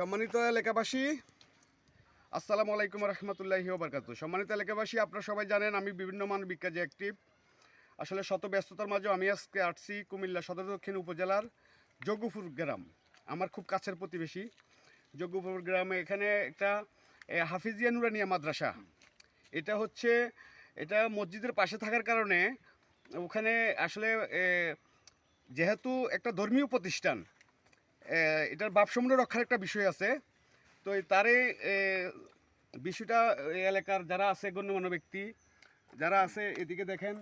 সম্মানিত এলাকাবাসী, আসসালামু আলাইকুম রহমতুল্লাহি ওবরকাত সম্মানিত এলাকাবাসী, আপনারা সবাই জানেন আমি বিভিন্ন মানবিক কাজে অ্যাক্টিভ আসলে শত ব্যস্ততার মাঝেও আমি আজকে আসছি কুমিল্লা সদর দক্ষিণ উপজেলার যোগ্যপুর গ্রাম, আমার খুব কাছের প্রতিবেশী। যোগ্যপুর গ্রামে এখানে একটা হাফিজিয়া নুরানিয়া মাদ্রাসা। এটা হচ্ছে, এটা মসজিদের পাশে থাকার কারণে ওখানে আসলে যেহেতু একটা ধর্মীয় প্রতিষ্ঠান এটার বাপসমূল্য রক্ষার একটা বিষয় আছে। তো তারে বিষয়টা এলাকার যারা আছে, গণ্যমান্য ব্যক্তি, যারা আছে, এদিকে দেখেন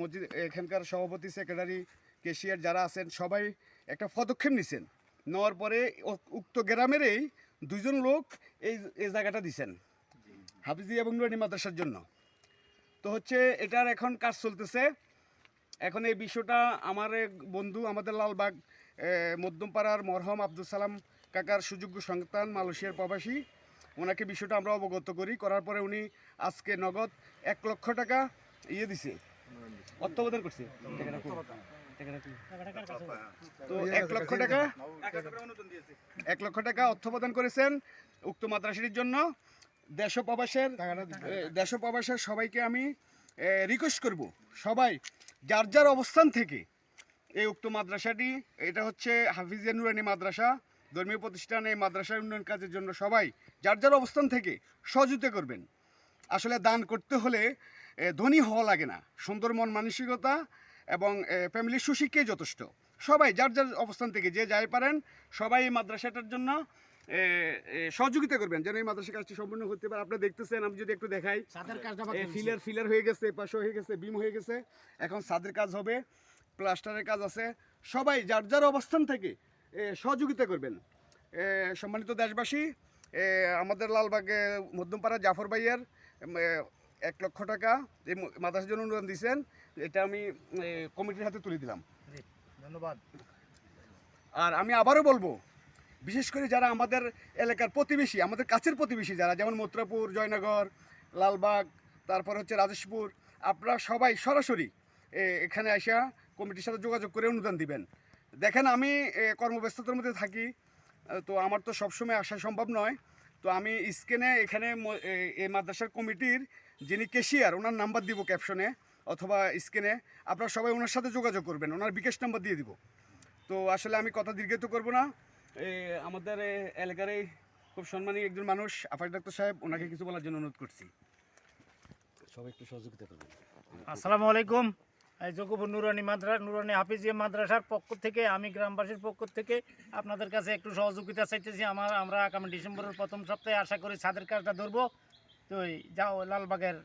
মসজিদ, এখানকার সভাপতি সেক্রেটারি কেশিয়ার যারা আছেন, সবাই একটা পদক্ষেপ নিছেন। নেওয়ার পরে উক্ত গ্রামেরই দুইজন লোক এই এই জায়গাটা দিছেন। হাফিজি এবং নুরানি মাদ্রাসার জন্য। তো হচ্ছে, এটার এখন কাজ চলতেছে। এখন এই বিষয়টা আমার এক বন্ধু আমাদের লালবাগ মধ্যমপাড়ার মরহম আব্দুল সালাম কাকার সুযোগ্য সন্তান মালয়েশিয়ার প্রবাসী। ওনাকে বিষয়টা আমরা অবগত করি। করার পরে উনি আজকে নগদ এক লক্ষ টাকা ইয়ে দিছে। অর্থপ্রদান করছে? তো এক লক্ষ টাকা এক লক্ষ টাকা অর্থ প্রদান করেছেন উক্ত মাদ্রাসাটির জন্য। দেশ প্রবাসের দেশ প্রবাসের সবাইকে আমি রিকোয়েস্ট করব। সবাই, যার যার অবস্থান থেকে এই উক্ত মাদ্রাসাটি, এটা হচ্ছে হাফিজিয়া নুরানি মাদ্রাসা, ধর্মীয় প্রতিষ্ঠান এই মাদ্রাসার উন্নয়ন কাজের জন্য সবাই যার যার অবস্থান থেকে সহযোগিতা করবেন। আসলে দান করতে হলে ধনী হওয়া লাগে না। সুন্দর মন, মানসিকতা এবং ফ্যামিলির সুশিক্ষাই যথেষ্ট। সবাই যার যার অবস্থান থেকে যে যাই পারেন, সবাই এই মাদ্রাসাটার জন্য সহযোগিতা করবেন যেন এই মাদ্রাসা কাজটি সম্পূর্ণ করতে পারে। আপনারা দেখতেছেন আমি যদি একটু দেখাই। সাদের ফিলার ফিলার হয়ে গেছে পাশে হয়ে গেছে বিম হয়ে গেছে। এখন ছাদের কাজ হবে প্লাস্টারের কাজ আছে। সবাই যার যার অবস্থান থেকে সহযোগিতা করবেন। সম্মানিত দেশবাসী আমাদের লালবাগে মধ্যমপাড়া জাফর ভাইয়ের এক লক্ষ টাকা এই মাদ্রাসার জন্য অনুদান দিয়েছেন এটা আমি কমিটির হাতে তুলে দিলাম। ধন্যবাদ। আর আমি আবারও বলব বিশেষ করে যারা আমাদের এলাকার প্রতিবেশী, আমাদের কাছের প্রতিবেশী যারা, যেমন মথুরাপুর, জয়নগর, লালবাগ, তারপর হচ্ছে রাজেশপুর, আপনারা সবাই সরাসরি এখানে আসা কমিটির সাথে যোগাযোগ করে অনুদান দিবেন। দেখেন আমি কর্মব্যস্ততার মধ্যে থাকি তো আমার তো সবসময় আসা সম্ভব নয়। তো আমি স্ক্যানে এখানে এই মাদ্রাসার কমিটির যিনি কেশিয়ার ওনার নাম্বার দিব ক্যাপশনে অথবা স্ক্যানে আপনারা সবাই ওনার সাথে যোগাযোগ করবেন, ওনার বিকাশ নাম্বার দিয়ে দিব। তো আসলে আমি কথা দীর্ঘায়িত করব না। আমাদের এ, এলাকার খুব সম্মানী একজন মানুষ আফাজ ডাক্তার সাহেব ওনাকে কিছু বলার জন্য অনুরোধ করছি। সবাই একটু সহযোগিতা করবেন। আসসালামু আলাইকুম। এই যোগপুর নুরানি মাদ্রাসা নুরানি হাফিজিয়া মাদ্রাসার পক্ষ থেকে আমি গ্রামবাসীর পক্ষ থেকে আপনাদের কাছে একটু সহযোগিতা চাইতেছি। আমার আমরা আগামী ডিসেম্বরের প্রথম সপ্তাহে আশা করি ছাদের কাজটা ধরবো। তো এই যাও লালবাগের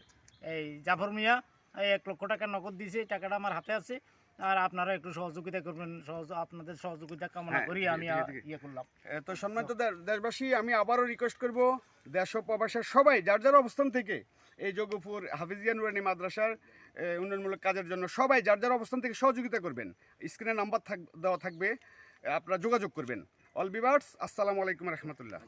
এই জাফর মিয়া এই এক লক্ষ টাকা নগদ দিয়েছে টাকাটা আমার হাতে আছে। আর আপনারা একটু সহযোগিতা করবেন সহজ আপনাদের সহযোগিতা কামনা হ্যাঁ, করি আমি। ইয়ে করলাম। তো সম্মানিত দেশবাসী আমি আবারও রিকোয়েস্ট করব দেশ প্রবাসের সবাই যার যার অবস্থান থেকে এই যোগপুর হাফিজিয়া নুরানি মাদ্রাসার উন্নয়নমূলক কাজের জন্য সবাই যার যার অবস্থান থেকে সহযোগিতা করবেন। স্ক্রিনে নাম্বার থাক দেওয়া থাকবে আপনারা যোগাযোগ করবেন। অল বিভার্স আসসালামু আলাইকুম রহমতুল্লাহ।